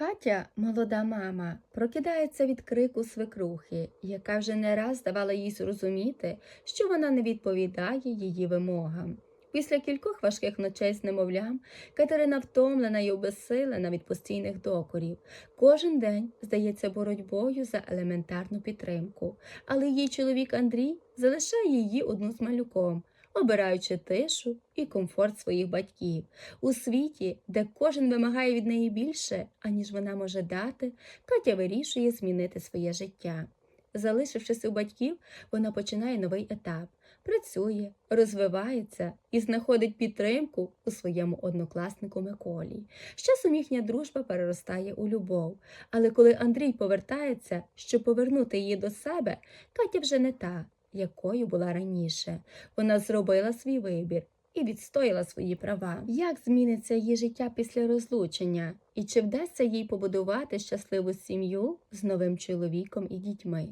Катя, молода мама, прокидається від крику свекрухи, яка вже не раз давала їй зрозуміти, що вона не відповідає її вимогам. Після кількох важких ночей з немовлям Катерина втомлена і обезсилена від постійних докорів. Кожен день здається боротьбою за елементарну підтримку, але її чоловік Андрій залишає її одну з малюком, обираючи тишу і комфорт своїх батьків. У світі, де кожен вимагає від неї більше, аніж вона може дати, Катя вирішує змінити своє життя. Залишившись у батьків, вона починає новий етап. Працює, розвивається і знаходить підтримку у своєму однокласнику Миколі. З часом їхня дружба переростає у любов. Але коли Андрій повертається, щоб повернути її до себе, Катя вже не та, якою була раніше. Вона зробила свій вибір і відстояла свої права. Як зміниться її життя після розлучення? І чи вдасться їй побудувати щасливу сім'ю з новим чоловіком і дітьми?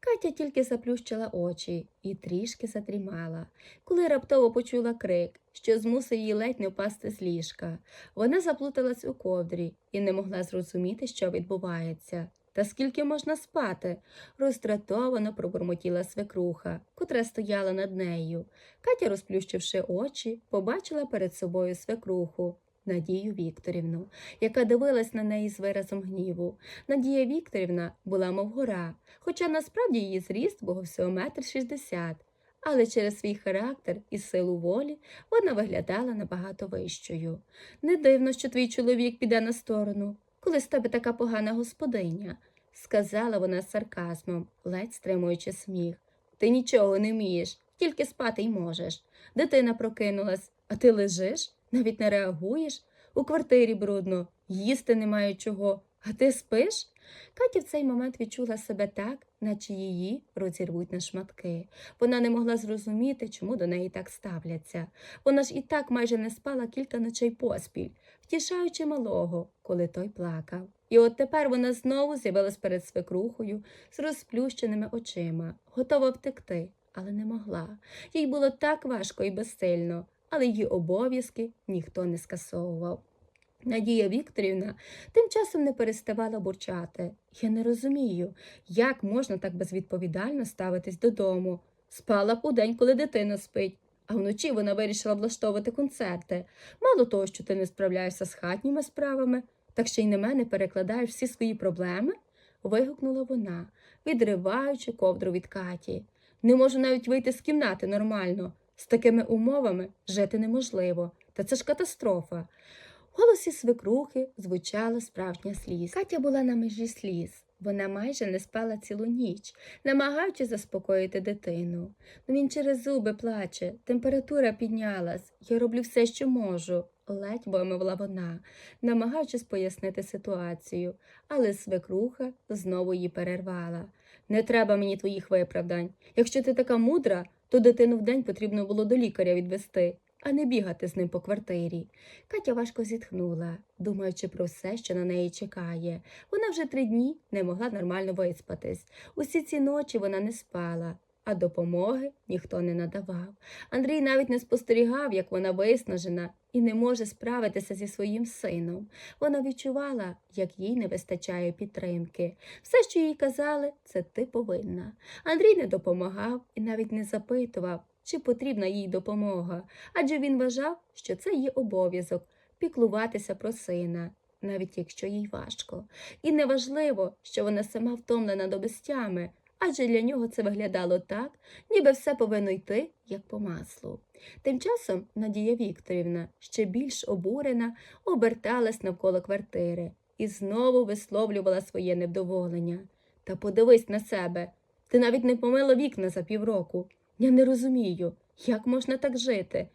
Катя тільки заплющила очі і трішки задрімала, коли раптово почула крик, що змусив її ледь не впасти з ліжка. Вона заплуталась у ковдрі і не могла зрозуміти, що відбувається. Та скільки можна спати? роздратовано пробурмотіла свекруха, котра стояла над нею. Катя, розплющивши очі, побачила перед собою свекруху. Надію Вікторівну, яка дивилась на неї з виразом гніву. Надія Вікторівна була мов гора, хоча насправді її зріст був всього метр шістдесят, але через свій характер і силу волі вона виглядала набагато вищою. Не дивно, що твій чоловік піде на сторону, коли з тебе така погана господиня, сказала вона з сарказмом, ледь стримуючи сміх. Ти нічого не вмієш, тільки спати й можеш. Дитина прокинулась, а ти лежиш, навіть не реагуєш. У квартирі брудно, їсти немає чого, а ти спиш? Катя в цей момент відчула себе так, наче її розірвуть на шматки. Вона не могла зрозуміти, чому до неї так ставляться. Вона ж і так майже не спала кілька ночей поспіль, втішаючи малого, коли той плакав. І от тепер вона знову з'явилась перед свекрухою з розплющеними очима, готова втекти, але не могла. Їй було так важко і безсильно, але її обов'язки ніхто не скасовував. Надія Вікторівна тим часом не переставала бурчати. Я не розумію, як можна так безвідповідально ставитись додому. Спала б у день, коли дитина спить, а вночі вона вирішила влаштовувати концерти. Мало того, що ти не справляєшся з хатніми справами, так ще й на мене перекладаєш всі свої проблеми? вигукнула вона, відриваючи ковдру від Каті. Не можу навіть вийти з кімнати нормально. З такими умовами жити неможливо, та це ж катастрофа. Голосі свекрухи звучала справжня сліз. Катя була на межі сліз. Вона майже не спала цілу ніч, намагаючись заспокоїти дитину. Ну він через зуби плаче, температура піднялась. Я роблю все, що можу, ледь вимовила вона, намагаючись пояснити ситуацію, але свекруха знову її перервала. Не треба мені твоїх виправдань. Якщо ти така мудра, то дитину вдень потрібно було до лікаря відвести, а не бігати з ним по квартирі. Катя важко зітхнула, думаючи про все, що на неї чекає. Вона вже три дні не могла нормально виспатись. Усі ці ночі вона не спала, а допомоги ніхто не надавав. Андрій навіть не спостерігав, як вона виснажена і не може справитися зі своїм сином. Вона відчувала, як їй не вистачає підтримки. Все, що їй казали, це ти повинна. Андрій не допомагав і навіть не запитував, чи потрібна їй допомога, адже він вважав, що це її обов'язок піклуватися про сина, навіть якщо їй важко. І неважливо, що вона сама втомлена до безтями, адже для нього це виглядало так, ніби все повинно йти, як по маслу. Тим часом Надія Вікторівна, ще більш обурена, оберталась навколо квартири і знову висловлювала своє невдоволення. Та подивись на себе. Ти навіть не помила вікна за півроку. Я не розумію, як можна так жити.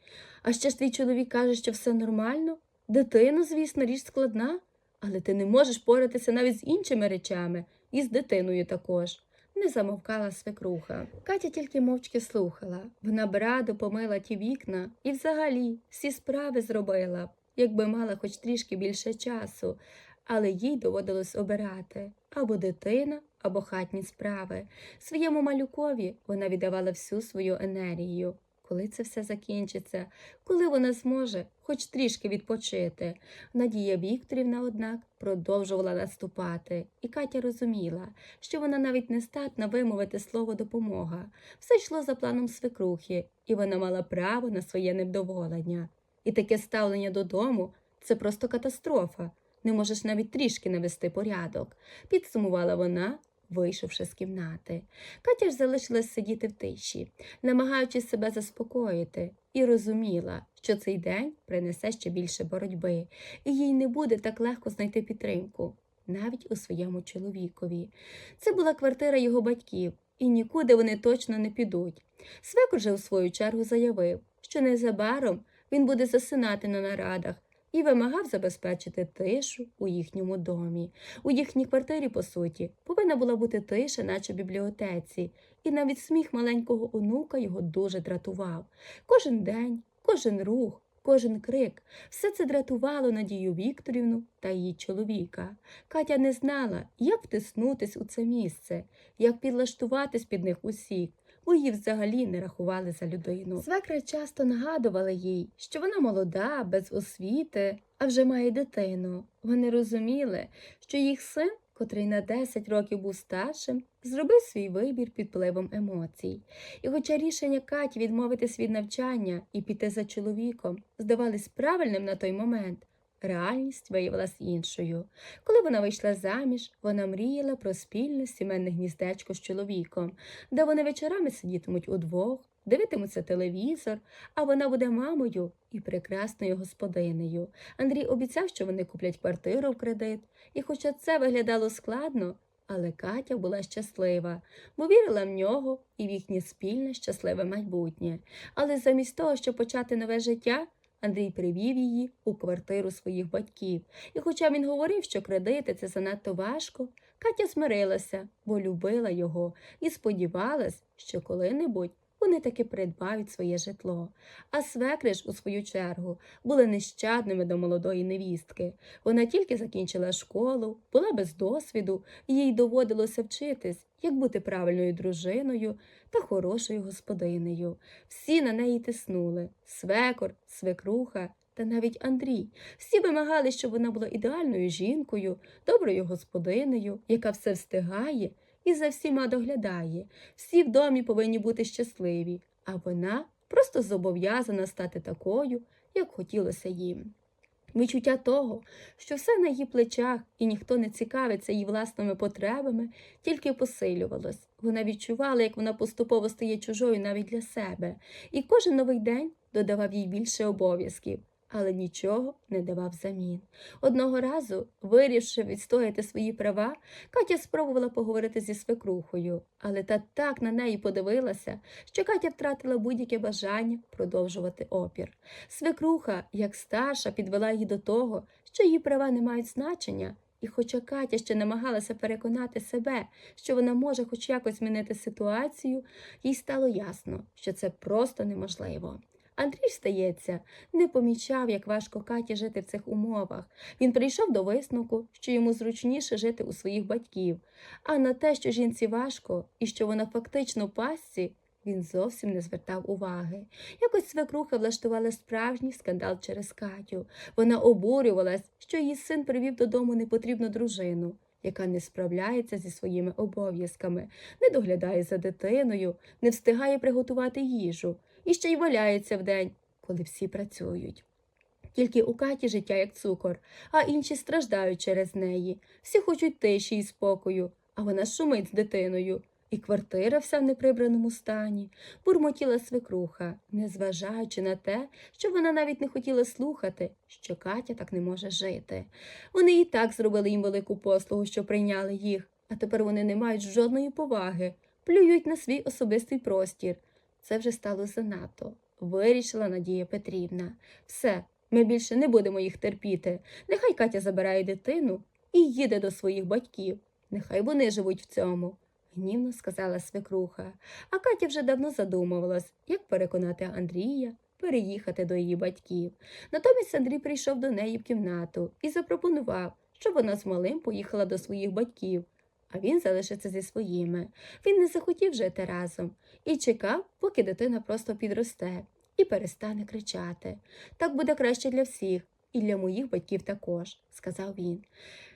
А ще ж твій чоловік каже, що все нормально. Дитина, звісно, річ складна, але ти не можеш поратися навіть з іншими речами, і з дитиною також. Не замовкала свекруха. Катя тільки мовчки слухала. Вона б радо помила ті вікна і взагалі всі справи зробила, якби мала хоч трішки більше часу, але їй доводилось обирати або дитина, або хатні справи. Своєму малюкові вона віддавала всю свою енергію. Коли це все закінчиться, коли вона зможе хоч трішки відпочити. Надія Вікторівна, однак, продовжувала наступати, і Катя розуміла, що вона навіть не здатна вимовити слово допомога. Все йшло за планом свекрухи, і вона мала право на своє невдоволення. І таке ставлення додому це просто катастрофа. Не можеш навіть трішки навести порядок, підсумувала вона, вийшовши з кімнати. Катя ж залишилась сидіти в тиші, намагаючись себе заспокоїти, і розуміла, що цей день принесе ще більше боротьби, і їй не буде так легко знайти підтримку, навіть у своєму чоловікові. Це була квартира його батьків, і нікуди вони точно не підуть. Свекор же у свою чергу заявив, що незабаром він буде засинати на нарадах і вимагав забезпечити тишу у їхньому домі. У їхній квартирі, по суті, повинна була бути тиша, наче в бібліотеці, і навіть сміх маленького онука його дуже дратував. Кожен день, кожен рух, кожен крик все це дратувало Надію Вікторівну та її чоловіка. Катя не знала, як втиснутись у це місце, як підлаштуватись під них усіх. Її взагалі не рахували за людину. Свекри часто нагадували їй, що вона молода, без освіти, а вже має дитину. Вони розуміли, що їх син, котрий на 10 років був старшим, зробив свій вибір під впливом емоцій. І хоча рішення Каті відмовитись від навчання і піти за чоловіком здавались правильним на той момент, реальність виявилась іншою. Коли вона вийшла заміж, вона мріяла про спільне сімейне гніздечко з чоловіком, де вони вечорами сидітимуть удвох, дивитимуться телевізор, а вона буде мамою і прекрасною господинею. Андрій обіцяв, що вони куплять квартиру в кредит, і хоча це виглядало складно, але Катя була щаслива, бо вірила в нього і в їхнє спільне щасливе майбутнє. Але замість того, щоб почати нове життя, Андрій привів її у квартиру своїх батьків. І хоча він говорив, що кредити це занадто важко, Катя смирилася, бо любила його і сподівалась, що коли-небудь вони таки придбають своє житло. А свекри ж, у свою чергу, були нещадними до молодої невістки. Вона тільки закінчила школу, була без досвіду, їй доводилося вчитись, як бути правильною дружиною та хорошою господинею. Всі на неї тиснули свекор, свекруха та навіть Андрій. Всі вимагали, щоб вона була ідеальною жінкою, доброю господинею, яка все встигає і за всіма доглядає. Всі в домі повинні бути щасливі, а вона просто зобов'язана стати такою, як хотілося їм. Відчуття того, що все на її плечах і ніхто не цікавиться її власними потребами, тільки посилювалось. Вона відчувала, як вона поступово стає чужою навіть для себе, і кожен новий день додавав їй більше обов'язків, але нічого не давав взамін. Одного разу, вирішивши відстояти свої права, Катя спробувала поговорити зі свекрухою, але та так на неї подивилася, що Катя втратила будь-яке бажання продовжувати опір. Свекруха, як старша, підвела її до того, що її права не мають значення. І хоча Катя ще намагалася переконати себе, що вона може хоч якось змінити ситуацію, їй стало ясно, що це просто неможливо. Андрій, стається, не помічав, як важко Каті жити в цих умовах. Він прийшов до висновку, що йому зручніше жити у своїх батьків, а на те, що жінці важко і що вона фактично в пастці, він зовсім не звертав уваги. Якось свекруха влаштувала справжній скандал через Катю. Вона обурювалась, що її син привів додому непотрібну дружину, яка не справляється зі своїми обов'язками, не доглядає за дитиною, не встигає приготувати їжу і ще й валяється вдень, коли всі працюють. Тільки у Каті життя як цукор, а інші страждають через неї. Всі хочуть тиші і спокою, а вона шумить з дитиною. І квартира вся в неприбраному стані, бурмотіла свекруха, незважаючи на те, що вона навіть не хотіла слухати, що Катя так не може жити. Вони і так зробили їм велику послугу, що прийняли їх, а тепер вони не мають жодної поваги, плюють на свій особистий простір. Це вже стало занадто, вирішила Надія Петрівна. Все, ми більше не будемо їх терпіти. Нехай Катя забирає дитину і їде до своїх батьків. Нехай вони живуть в цьому, гнівно сказала свекруха. А Катя вже давно задумувалась, як переконати Андрія переїхати до її батьків. Натомість Андрій прийшов до неї в кімнату і запропонував, щоб вона з малим поїхала до своїх батьків. А він залишиться зі своїми. Він не захотів жити разом і чекав, поки дитина просто підросте і перестане кричати. Так буде краще для всіх, і для моїх батьків також, сказав він.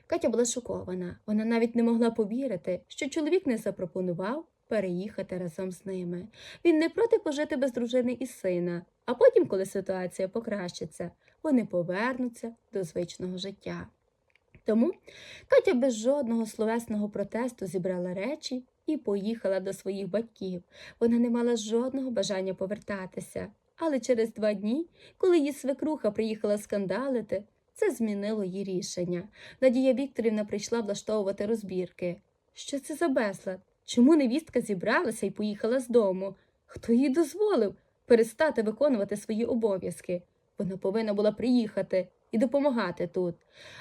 Катя була шокована. Вона навіть не могла повірити, що чоловік не запропонував переїхати разом з ними. Він не проти пожити без дружини і сина, а потім, коли ситуація покращиться, вони повернуться до звичного життя. Тому Катя без жодного словесного протесту зібрала речі і поїхала до своїх батьків. Вона не мала жодного бажання повертатися. Але через два дні, коли її свекруха приїхала скандалити, це змінило її рішення. Надія Вікторівна прийшла влаштовувати розбірки. Що це за безлад? Чому невістка зібралася і поїхала з дому? Хто їй дозволив перестати виконувати свої обов'язки? Вона повинна була приїхати і допомагати тут.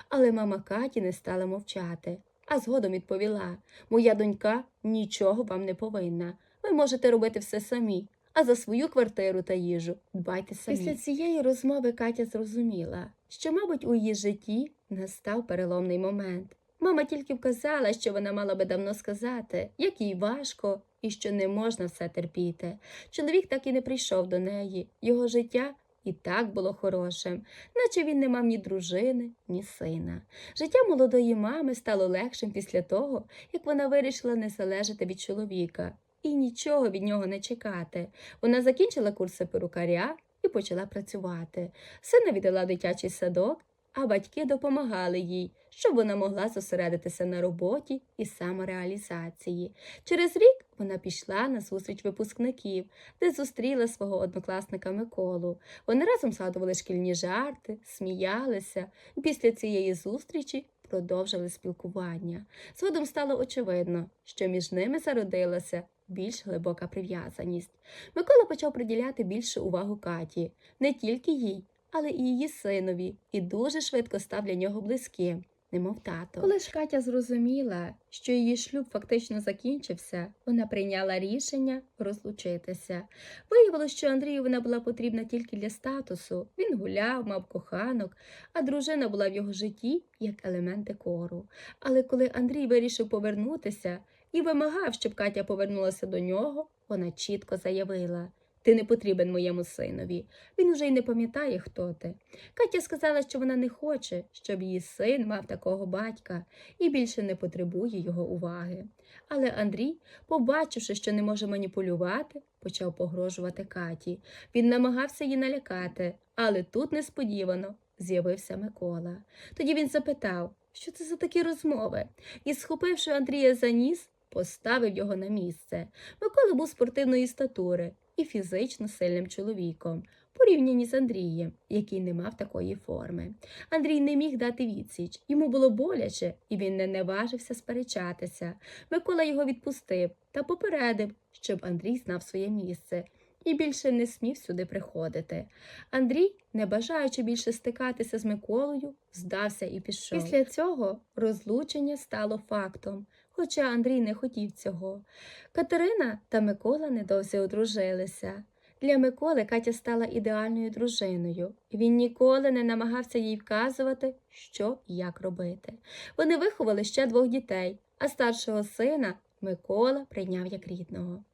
Але мама Каті не стала мовчати, а згодом відповіла Моя донька нічого вам не повинна. Ви можете робити все самі, а за свою квартиру та їжу дбайте самі. Після цієї розмови Катя зрозуміла, що, мабуть, у її житті настав переломний момент. Мама тільки вказала, що вона мала би давно сказати, як їй важко і що не можна все терпіти. Чоловік так і не прийшов до неї. Його життя і так було хорошим, наче він не мав ні дружини, ні сина. Життя молодої мами стало легшим після того, як вона вирішила не залежати від чоловіка і нічого від нього не чекати. Вона закінчила курси перукаря і почала працювати. Сина віддала дитячий садок, а батьки допомагали їй, щоб вона могла зосередитися на роботі і самореалізації. Через рік вона пішла на зустріч випускників, де зустріла свого однокласника Миколу. Вони разом згадували шкільні жарти, сміялися, і після цієї зустрічі продовжили спілкування. Згодом стало очевидно, що між ними зародилася більш глибока прив'язаність. Микола почав приділяти більше увагу Каті, не тільки їй, але і її синові, і дуже швидко став для нього близьким, немов тато. Коли ж Катя зрозуміла, що її шлюб фактично закінчився, вона прийняла рішення розлучитися. Виявилося, що Андрію вона була потрібна тільки для статусу. Він гуляв, мав коханок, а дружина була в його житті як елемент декору. Але коли Андрій вирішив повернутися і вимагав, щоб Катя повернулася до нього, вона чітко заявила. Ти не потрібен моєму синові. Він уже й не пам'ятає, хто ти. Катя сказала, що вона не хоче, щоб її син мав такого батька і більше не потребує його уваги. Але Андрій, побачивши, що не може маніпулювати, почав погрожувати Каті. Він намагався її налякати, але тут несподівано з'явився Микола. Тоді він запитав, що це за такі розмови, і, схопивши Андрія за ніс, поставив його на місце. Микола був спортивної статури і фізично сильним чоловіком, порівняні з Андрієм, який не мав такої форми. Андрій не міг дати відсіч, йому було боляче, і він не наважився сперечатися. Микола його відпустив та попередив, щоб Андрій знав своє місце. І більше не смів сюди приходити. Андрій, не бажаючи більше стикатися з Миколою, здався і пішов. Після цього розлучення стало фактом, хоча Андрій не хотів цього. Катерина та Микола недовзі одружилися. Для Миколи Катя стала ідеальною дружиною. Він ніколи не намагався їй вказувати, що і як робити. Вони виховали ще двох дітей, а старшого сина Микола прийняв як рідного.